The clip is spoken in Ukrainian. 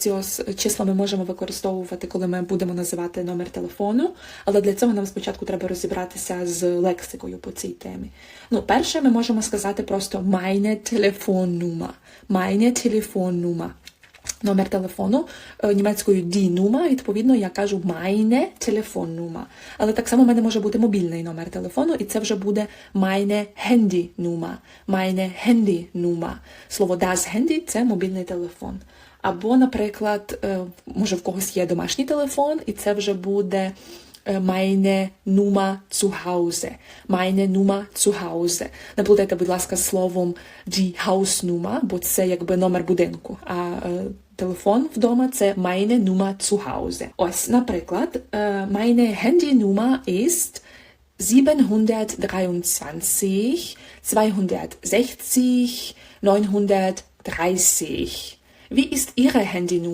Ці числа ми можемо використовувати, коли ми будемо називати номер телефону, але для цього нам спочатку треба розібратися з лексикою по цій темі. Ну, перше, ми можемо сказати просто meine Telefonnummer. Meine Telefonnummer. Номер телефону е, німецькою die Nummer, відповідно, я кажу meine Telefonnummer. Але так само в мене може бути мобільний номер телефону, і це вже буде meine Handynummer. Meine Handynummer. Слово das Handy – це мобільний телефон. Або, наприклад, е, може в когось є домашній телефон, і це вже буде е, meine Nummer zu Hause. Meine Nummer zu Hause. Не плутайте, будь ласка, словом die Hausnummer, бо це якби номер будинку. А е, телефон вдома це meine Nummer zu Hause. Ось, наприклад, е, meine Handynummer ist 723 260 930. Wie ist Ihre Handynummer?